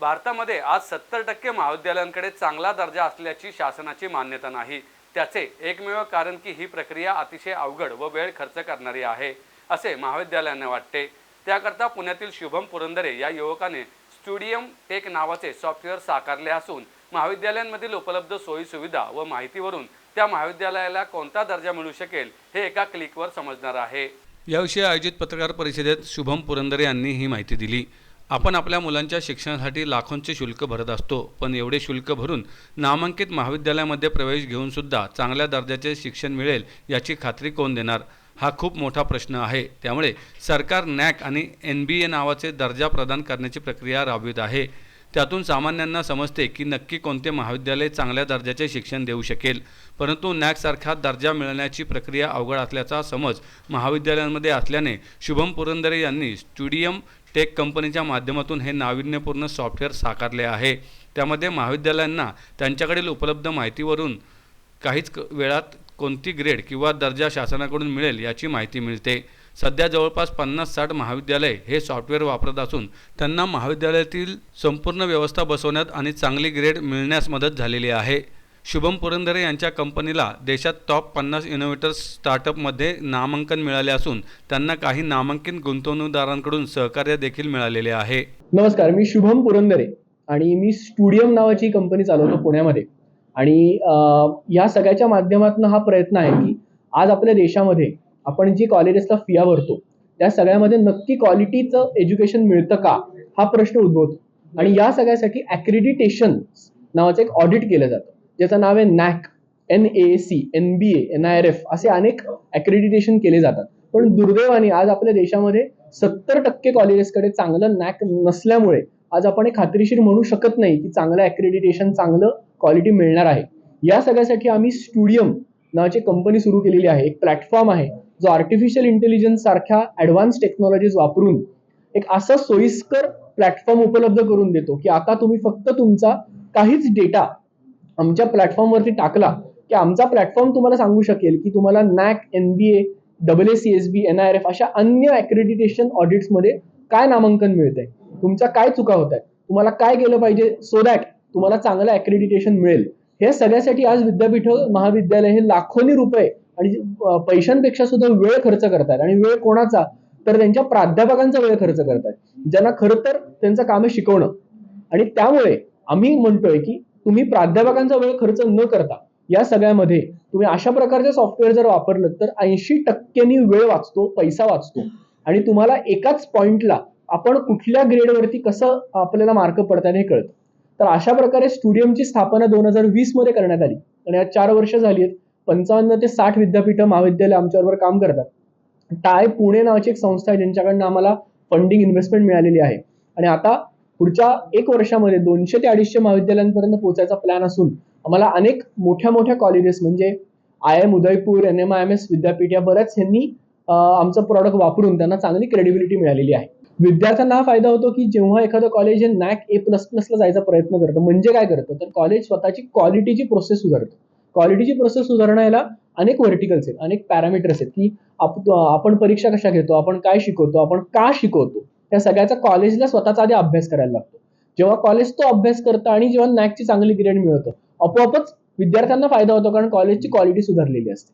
भारतामध्ये आज सत्तर टक्के महाविद्यालयांकडे चांगला दर्जा असल्याची शासनाची मान्यता नाही. त्याचे एकमेव कारण की ही प्रक्रिया अतिशय अवघड व वेळ खर्च करणारी आहे असे महाविद्यालयांना वाटते. त्याकरता पुण्यातील शुभम पुरंदरे या युवकाने स्टुडियम टेक नावाचे सॉफ्टवेअर साकारले असून महाविद्यालयांमधील उपलब्ध सोयीसुविधा व माहितीवरून त्या महाविद्यालयाला कोणता दर्जा मिळू शकेल हे एका क्लिकवर समजणार आहे. याविषयी आयोजित पत्रकार परिषदेत शुभम पुरंदरे यांनी ही माहिती दिली. आपण आपल्या मुलांच्या शिक्षणासाठी लाखोंचे शुल्क भरत असतो पण एवढे शुल्क भरून नामांकित महाविद्यालयामध्ये प्रवेश घेऊन सुद्धा चांगल्या दर्जाचे शिक्षण मिळेल याची खात्री कोण देणार? हा खूप मोठा प्रश्न आहे. त्यामुळे सरकार नॅक आणि एन बी ए नावाचे दर्जा प्रदान करण्याची प्रक्रिया राबवित आहे. त्यातून सामान्यांना समजते की नक्की कोणते महाविद्यालय चांगल्या दर्जाचे शिक्षण देऊ शकेल. परंतु नॅकसारखा दर्जा मिळण्याची प्रक्रिया अवघड असल्याचा समज महाविद्यालयांमध्ये असल्याने शुभम पुरंदरे यांनी स्टुडियम टेक कंपनीच्या माध्यमातून हे नाविन्यपूर्ण सॉफ्टवेअर साकारले आहे. त्यामध्ये महाविद्यालयांना त्यांच्याकडील उपलब्ध माहितीवरून काहीच क- वेळात कोणती ग्रेड किंवा दर्जा शासनाकडून मिळेल याची माहिती मिळते. सध्या जवळपास पन्नास साठ महाविद्यालय हे सॉफ्टवेअर वापरत असून त्यांना महाविद्यालयातील संपूर्ण व्यवस्था बसवण्यात आणि चांगली ग्रेड मिळण्यास मदत झालेली आहे. शुभम पुरंदरे यांच्या कंपनीला देशात टॉप पन्नास इनोव्हेटर्स स्टार्टअपमध्ये नामांकन मिळाले असून त्यांना काही नामांकित गुंतवणूकदारांकडून सहकार्य देखील मिळालेले आहे. नमस्कार मी शुभम पुरंदरे आणि मी स्टुडियम नावाची कंपनी चालवतो पुण्यामध्ये. आणि या सगळ्याच्या माध्यमातून हा प्रयत्न आहे की आज आपल्या देशामध्ये आपण जी कॉलेजेसला फिया भरतो त्या सगळ्यामध्ये नक्की क्वालिटीचं एज्युकेशन मिळतं का हा प्रश्न उद्भवतो. आणि या सगळ्यासाठी ॲक्रिडिटेशन नावाचं एक ऑडिट केलं जातं ज्याचं नाव आहे NAAC N A C N B A N I R F असे अनेक ॲक्रिडिटेशन केले जातात. पण दुर्दैवाने आज आपल्या देशामध्ये सत्तर टक्के कॉलेजेसकडे चांगलं नॅक नसल्यामुळे आज आपण हे खात्रीशीर म्हणू शकत नाही की चांगलं ॲक्रेडिटेशन चांगलं क्वालिटी मिळणार आहे. या सगळ्यासाठी आम्ही स्टुडियम नावाची कंपनी सुरू केलेली आहे एक प्लॅटफॉर्म आहे. जो आर्टिफिशियल इंटेलिजन्स सारख्या ॲडव्हान्स टेक्नॉलॉजीज वापरून एक असा सोयीस्कर प्लॅटफॉर्म उपलब्ध करून देतो की आता तुम्ही फक्त तुमचा काहीच डेटा आमच्या प्लॅटफॉर्मवरती टाकला की आमचा प्लॅटफॉर्म तुम्हाला सांगू शकेल की तुम्हाला NAAC N B A double A C S B N I R F अशा अन्य ॲक्रेडिटेशन ऑडिट्समध्ये काय नामांकन मिळतंय? तुमचा काय चुका होत आहेत तुम्हाला काय केलं पाहिजे सो दॅट तुम्हाला चांगलं ॲक्रेडिटेशन मिळेल? हे सगळ्यासाठी आज विद्यापीठ महाविद्यालय हे लाखोनी रुपये आणि पैशांपेक्षा सुद्धा वेळ खर्च करतात आणि वेळ कोणाचा? तर त्यांच्या प्राध्यापकांचा वेळ खर्च करतात ज्यांना खरं तर त्यांचं काम आहे शिकवणं. आणि त्यामुळे आम्ही म्हणतोय की तुम्ही प्राध्यापकांचा वेळ खर्च न करता या सगळ्यामध्ये तुम्ही अशा प्रकारचे सॉफ्टवेअर जर वापरलं तर ऐंशी टक्क्यांनी वेळ वाचतो पैसा वाचतो. आणि तुम्हाला एकाच पॉइंटला आपण कुठल्या ग्रेडवरती कसं आपल्याला मार्क पडतात हे कळतं. तर अशा प्रकारे स्टुडियमची स्थापना दोन हजार वीसमध्ये करण्यात आली. आणि आज चार वर्ष झाली आहेत. पंचावन्न ते साठ विद्यापीठ महाविद्यालय आमच्याबरोबर काम करतात. टाय पुणे नावाची एक संस्था आहे ज्यांच्याकडनं आम्हाला फंडिंग इन्व्हेस्टमेंट मिळालेली आहे. आणि आता पुढच्या एक वर्षामध्ये दोनशे ते अडीचशे महाविद्यालयांपर्यंत पोहोचायचा प्लॅन असून आम्हाला अनेक मोठ्या मोठ्या कॉलेजेस म्हणजे I M Udaipur N M I M S विद्यापीठ या बऱ्याच ह्यांनी आमचं प्रॉडक्ट वापरून त्यांना चांगली क्रेडिबिलिटी मिळालेली आहे. विद्यार्थ्यांना हा फायदा होतो की जेव्हा एखादं कॉलेज हे नॅक ए प्लस प्लसला जायचा प्रयत्न करतं म्हणजे काय करतं? तर कॉलेज स्वतःची क्वालिटीची प्रोसेस सुधारतं. क्वालिटीची प्रोसेस सुधारण्याला अनेक व्हर्टिकल्स आहेत अनेक पॅरामीटर्स आहेत की आपण परीक्षा कशा घेतो आपण काय शिकवतो आपण का शिकवतो त्या सगळ्याचा कॉलेजला स्वतःचा आधी अभ्यास करायला लागतो. जेव्हा कॉलेज तो अभ्यास करतं आणि जेव्हा नॅकची चांगली ग्रेड मिळवतं आपोआपच विद्यार्थ्यांना फायदा होतो कारण कॉलेजची क्वालिटी सुधारलेली असते.